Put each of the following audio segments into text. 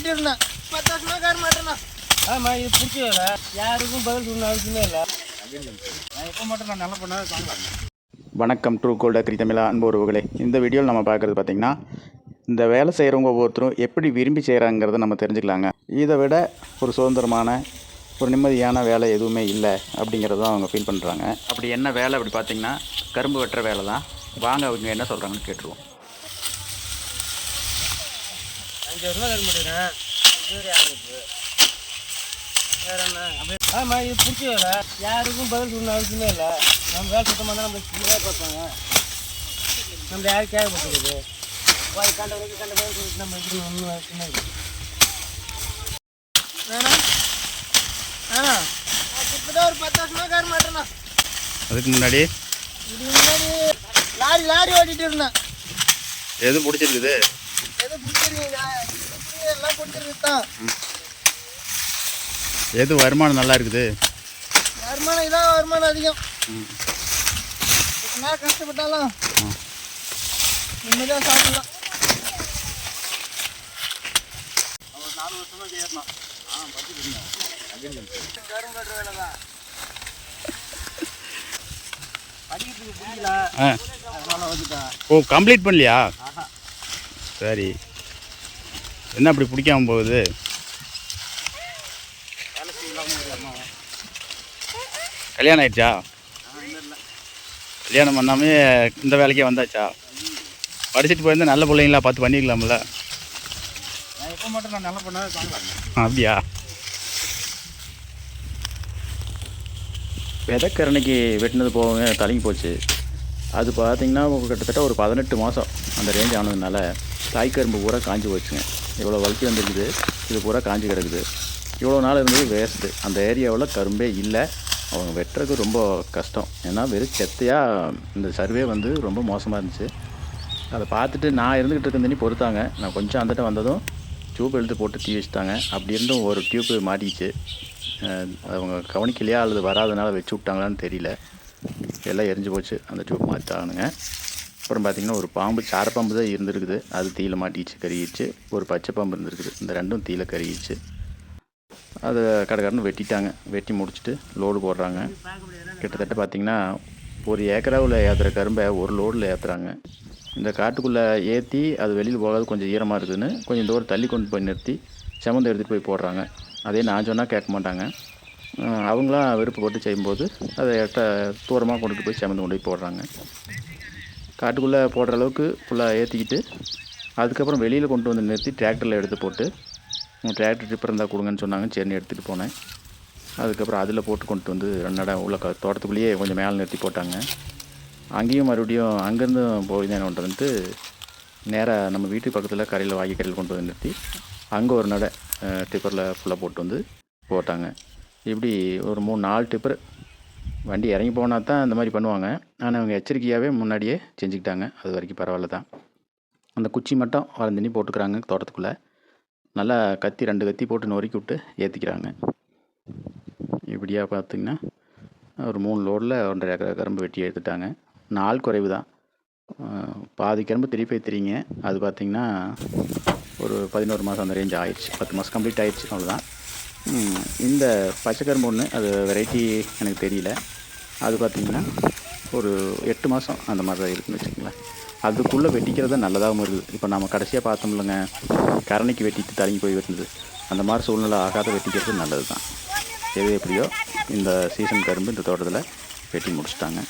ஓட்டிட்டு இருந்தேன் பத்து வருஷமா கார மாட்டேண்ணா ஆமாம் இது பிடிச்ச வேலை யாருக்கும் பதில் சொல்லணும் அவசியமே இல்லை. நான் எப்போ மட்டும் நான் நல்லா தாங்கலாம் வணக்கம் ட்ரூ கோல்ட் அக்ரி தமிழா அன்பு உறவுகளே. இந்த வீடியோவில் நம்ம பார்க்குறது பார்த்திங்கன்னா இந்த வேலை செய்கிறவங்க ஒவ்வொருத்தரும் எப்படி விரும்பி செய்கிறாங்கிறத நம்ம தெரிஞ்சுக்கலாங்க. இதை விட ஒரு சுதந்திரமான ஒரு நிம்மதியான வேலை எதுவுமே இல்லை அப்படிங்கிறத அவங்க ஃபீல் பண்ணுறாங்க அப்படி என்ன வேலை? அப்படி பார்த்தீங்கன்னா கரும்பு வெட்டுற வேலை தான் வாங்க அவங்க என்ன சொல்கிறாங்கன்னு கேட்டுருவோம். அஞ்சு வருஷமா தர மாட்டேங்கிறேன் வேற என்ன? அப்படியே ஆமாம் இது பிடிச்ச வேலை. யாருக்கும் பதில் சொல்லணும் அவசியமே இல்லை. நம்ம வேலை சுத்தமாக தான் நம்ம வேலை பார்ப்பாங்க நம்ம யாரும் கேட்கப்பட்டிருக்குது போய் கண்ட வரைக்கும் கண்ட வரைக்கும் நம்ம எப்படி ஒன்றும் அவசியமே இல்லை. வேணா? கிட்டத்தட்ட ஒரு பத்து வருஷமா கார மாட்டேண்ணா அதுக்கு முன்னாடி? இதுக்கு முன்னாடி லாரி லாரி ஓட்டிட்டு இருந்தேன். எது பிடிச்சிருக்குது? எது வருமானம் நல்லா இருக்குது? வருமானம் இதான் வருமானம் அதிகம். என்ன கஷ்டப்பட்டாலும் நிம்மதியாக சாப்பிடலாம் கரும்பற்ற வேலை தான் படிக்கிறதுக்கு பிடிக்கல ஆ. அதனால வந்துட்டேன் ஓ கம்ப்ளீட் பண்ணலையா? சரி. என்ன அப்படி பிடிக்காம போகுது? கல்யாணம் ஆயிடுச்சா? கல்யாணம் பண்ணாமே இந்த வேலைக்கே வந்தாச்சா? படிச்சுட்டு போயிருந்தா நல்ல பிள்ளைங்களா பார்த்து பண்ணிக்கலாம்ல. நான் எப்போ மட்டும் நான் நல்லா பண்ணாத தாங்கலாம் அப்படியா? விதைக்கரணைக்கு வெட்டினது போக தலங்கி போச்சு. அது பார்த்தீங்கன்னா கிட்டத்தட்ட ஒரு பதினெட்டு மாதம் அந்த ரேஞ்ச் ஆனதுனால காய்கரும்பு பூரா காஞ்சி போச்சுங்க. இவ்வளோ வளர்ச்சி வந்துருக்குது. இது பூரா காஞ்சி கிடக்குது. இவ்வளோ நாள் இருந்தது வேஸ்ட்டு அந்த ஏரியாவில் கரும்பே இல்லை. அவங்க வெட்டுறதுக்கு ரொம்ப கஷ்டம். ஏன்னா வெறும் செத்தையாக இந்த சர்வே வந்து ரொம்ப மோசமாக இருந்துச்சு. அதை பார்த்துட்டு நான் இருந்துக்கிட்டு இருக்க தண்ணி பொறுத்தாங்க. நான் கொஞ்சம் அந்தட்ட வந்ததும் டியூப் எடுத்து போட்டு தீ வச்சுட்டாங்க. அப்படி இருந்தும் ஒரு டியூப்பு மாட்டிச்சு அவங்க கவனிக்கலையா? அல்லது வராதனால வச்சு விட்டாங்களான்னு தெரியல. எல்லாம் எரிஞ்சு போச்சு. அந்த டியூப் மாற்றிட்டானுங்க அப்புறம் பார்த்திங்கன்னா ஒரு பாம்பு சாரப்பாம்பு தான் இருந்திருக்குது. அது தீயில மாட்டிச்சு கருகிடுச்சு. ஒரு பச்சை பாம்பு இருந்திருக்குது. இந்த ரெண்டும் தீயில கருகிடுச்சு. அதை கடைக்காரன்னு வெட்டிட்டாங்க. வெட்டி முடிச்சுட்டு லோடு போடுறாங்க. கிட்டத்தட்ட பார்த்திங்கன்னா ஒரு ஏக்கராவில் ஏற்றுற கரும்பை ஒரு லோடில் ஏற்றுறாங்க இந்த காட்டுக்குள்ளே ஏற்றி அது வெளியில் போகாது கொஞ்சம் ஈரமாக இருக்குதுன்னு கொஞ்சம் தூரம் தள்ளி கொண்டு போய் நிறுத்தி செமந்து எடுத்துகிட்டு போய் போடுறாங்க. அதே நான் சொன்னால் கேட்க மாட்டாங்க. அவங்களாம் விருப்பப்பட்டு செய்யும்போது அதை எட்ட தூரமாக கொண்டுட்டு போய் சமந்து கொண்டு போய் போடுறாங்க. காட்டுக்குள்ளே போடுற அளவுக்கு ஃபுல்லாக ஏற்றிக்கிட்டு அதுக்கப்புறம் வெளியில் கொண்டு வந்து நிறுத்தி டிராக்டரில் எடுத்து போட்டு உங்கள் டிராக்டர் ட்ரிப்பர் இருந்தால் கொடுங்கன்னு சொன்னாங்க சரின்னு எடுத்துகிட்டு போனேன். அதுக்கப்புறம் அதில் போட்டு கொண்டு வந்து ரெண்டு இடம் உள்ள க- தோட்டத்துக்குள்ளேயே கொஞ்சம் மேலே நிறுத்தி போட்டாங்க. அங்கேயும் மறுபடியும் அங்கேருந்து போய் தான் கொண்டு வந்துட்டு நேராக நம்ம வீட்டு பக்கத்தில் கரையில் வாங்கி கரையில் கொண்டு வந்து நிறுத்தி அங்கே ஒரு நடை டிப்பரில் ஃபுல்லாக போட்டு வந்து போட்டாங்க. இப்படி ஒரு மூணு நாலு டிப்பர் வண்டி இறங்கி போனால் தான் இந்த மாதிரி பண்ணுவாங்க. ஆனால் அவங்க எச்சரிக்கையாகவே முன்னாடியே செஞ்சுக்கிட்டாங்க. அது வரைக்கும் பரவாயில்ல தான். அந்த குச்சி மட்டும் வளர்ந்தனி போட்டுக்கிறாங்க தோட்டத்துக்குள்ளே. நல்லா கத்தி ரெண்டு கத்தி போட்டு நொறுக்கி விட்டு ஏற்றிக்கிறாங்க இப்படியாக பார்த்திங்கன்னா ஒரு மூணு லோடில் ஒன்றரை ஏக்கரை கரும்பு வெட்டி எடுத்துட்டாங்க. நாள் குறைவு தான். பாதி கரும்பு திருப்பி தெரியுங்க அது பார்த்திங்கன்னா ஒரு பதினோரு மாதம் அந்த ரேஞ்ச் ஆயிடுச்சு. பத்து மாதம் கம்ப்ளீட் ஆயிடுச்சு. அவ்வளோதான் இந்த பச்சை கரும்பு ஒன்று அது வெரைட்டி எனக்கு தெரியல. அது பார்த்திங்கன்னா ஒரு எட்டு மாதம் அந்த மாதிரி தான் இருக்குன்னு வச்சுக்கோங்களேன். அதுக்குள்ளே வெட்டிக்கிறது நல்லதாகவும் இருக்குது. இப்போ நம்ம கடைசியாக பார்த்தோம்லங்க கரணைக்கு வெட்டிட்டு தலங்கி போய் வெட்டினது. அந்த மாதிரி சூழ்நிலை ஆகாத வெட்டிக்கிறது நல்லது தான். எது எப்படியோ இந்த சீசன் கரும்பு இந்த தோட்டத்தில் வெட்டி முடிச்சிட்டாங்க.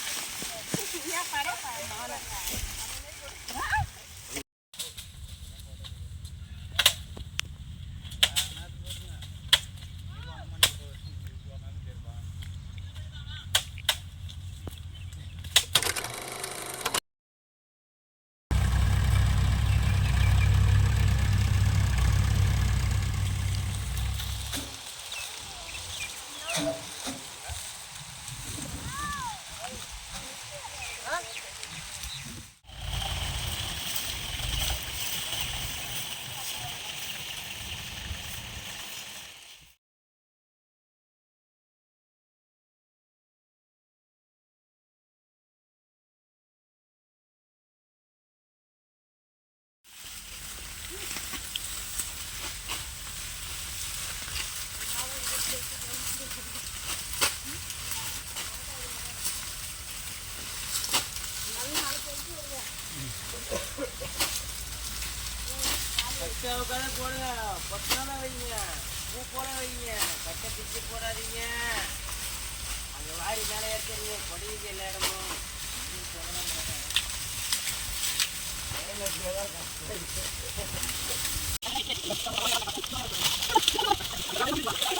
உட்காந்து போடுங்க. பொட்டான வைங்க. பூ போட வைங்க. கட்டை பிச்சு போடாதீங்க. அந்த வாரி மேலே ஏற்றுறீங்க கொடியுது எல்லா இடமும் ஐயா அழுக